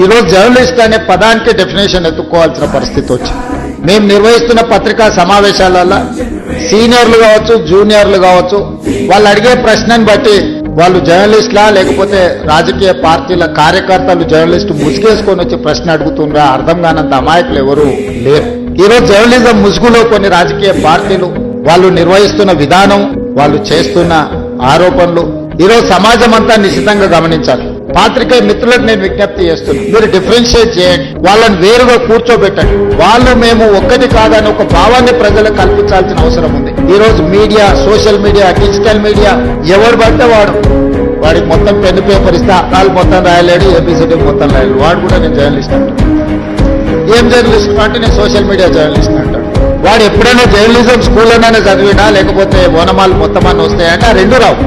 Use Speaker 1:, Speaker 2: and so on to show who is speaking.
Speaker 1: ఈరోజు జర్నలిస్ట్ అనే పదానికి డెఫినేషన్ ఎత్తుక్కోవాల్సిన పరిస్థితి వచ్చింది. మేము నిర్వహిస్తున్న పత్రికా సమావేశాలలో సీనియర్లు కావచ్చు జూనియర్లు కావచ్చు వాళ్ళు అడిగే ప్రశ్నని బట్టి వాళ్ళు జర్నలిస్ట్లా లేకపోతే రాజకీయ పార్టీల కార్యకర్తలు జర్నలిస్టు ముసుగేసుకొని వచ్చి ప్రశ్న అడుగుతుండ్రా అర్థం కానంత అమాయకులు ఎవరు లేరు. ఈరోజు జర్నలిజం ముసుగులో కొన్ని రాజకీయ పార్టీలు వాళ్ళు నిర్వహిస్తున్న విధానం వాళ్ళు చేస్తున్న ఆరోపణలు ఈరోజు సమాజం అంతా నిశ్చితంగా గమనించాలి. పాత్రికే మిత్రులకు నేను విజ్ఞప్తి చేస్తున్నాను. మీరు డిఫరెన్షియేట్ చేయండి. వాళ్ళని వేరుగా కూర్చోబెట్టండి. వాళ్ళు మేము ఒక్కటి కాదని ఒక భావాన్ని ప్రజలకు కల్పించాల్సిన అవసరం ఉంది. ఈ రోజు media social media digital media ఎవరు పడితే వాడు. వాడికి మొత్తం పెన్ పేపర్ ఇస్తే అర్థాలు మొత్తం రాయలేడు ఏపీసీడీ మొత్తం రాయలేడు. వాడు కూడా నేను జర్నలిస్ట్ అంటాడు ఏం జర్నలిస్ట్ అంటే నేను సోషల్ మీడియా జర్నలిస్ట్ అంటాడు వాడు ఎప్పుడైనా జర్నలిజం స్కూల్లోనే చదివినా లేకపోతే ఓనమాలు మొత్తం అన్న వస్తాయంటే. ఆ రెండు రావు.